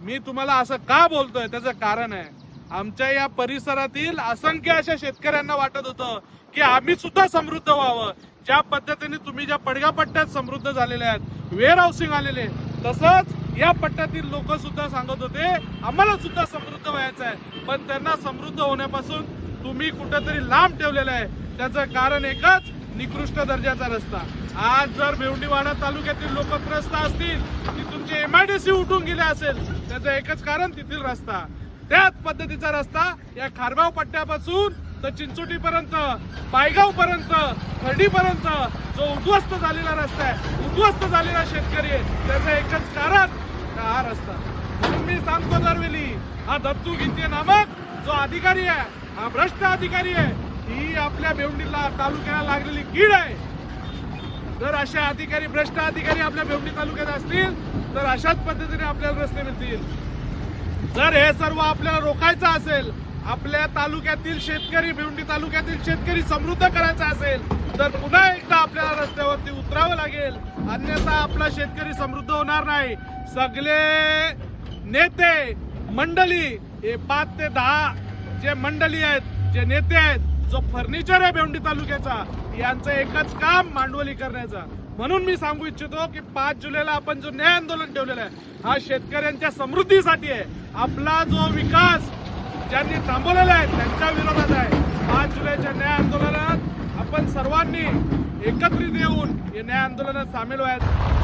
मी तुम्हाला असं का बोलतोय? त्याचं कारण आहे आमच्या या परिसरातील असंख्य अशा शेतकऱ्यांना वाटत होतं की आम्ही सुद्धा समृद्ध व्हावं. ज्या पद्धतीने तुम्ही ज्या पडग्या पट्ट्यात समृद्ध झालेले आहेत वेअर हाऊसिंग आलेले तसंच या पट्ट्यातील लोक सुद्धा सांगत होते आम्हाला सुद्धा समृद्ध व्हायचं आहे. पण त्यांना समृद्ध होण्यापासून तुम्ही कुठेतरी लांब ठेवलेलं आहे. त्याचं कारण एकच निकृष्ट दर्जाचा रस्ता. आज जर भेवंडीवाडा तालुक्यातील लोक त्रस्त असतील तुमचे एमआयडीसी उठून गेले असेल त्याचं एकच कारण तेथील रस्ता. त्याच पद्धतीचा रस्ता या खारगाव पट्ट्यापासून तर चिंचोटी पर्यंत पायगाव पर्यंत खर्डी पर्यंत जो उद्ध्वस्त झालेला रस्ता आहे उद्ध्वस्त झालेला शेतकरी आहे त्याचं एकच कारण का हा रस्ता. म्हणून मी सांगतो दरवेळी हा दत्तू गीते नामक जो अधिकारी आहे हा भ्रष्ट अधिकारी आहे ही आपल्या बेवंडीला तालुक्याला लागलेली कीड आहे. जर अशा अधिकारी भ्रष्ट अधिकारी आपल्या भेवणी तालुक्यात असतील तर अशाच पद्धतीने आपल्याला रस्ते मिळतील. जर हे सर्व आपल्याला रोखायचं असेल आपल्या तालुक्यातील शेतकरी भिवंडी तालुक्यातील शेतकरी समृद्ध करायचा असेल तर पुन्हा एकदा आपल्याला रस्त्यावरती उतरावं लागेल. अन्यथा आपला शेतकरी समृद्ध होणार नाही. सगळे नेते मंडळी हे पाच ते दहा जे मंडळी आहेत जे नेते आहेत जो फर्निचर आहे भेवंडी तालुक्याचा यांचं एकच काम मांडवली करण्याचा. म्हणून मी सांगू इच्छितो की पाच जुलैला आपण जो न्याय आंदोलन ठेवलेलं आहे हा शेतकऱ्यांच्या समृद्धीसाठी आहे. आपला जो विकास ज्यांनी थांबवलेला आहे त्यांच्या विरोधात आहे. पाच जुलैच्या न्याय आंदोलनात आपण सर्वांनी एकत्रित येऊन या न्याय आंदोलनात सामील व्हायचं.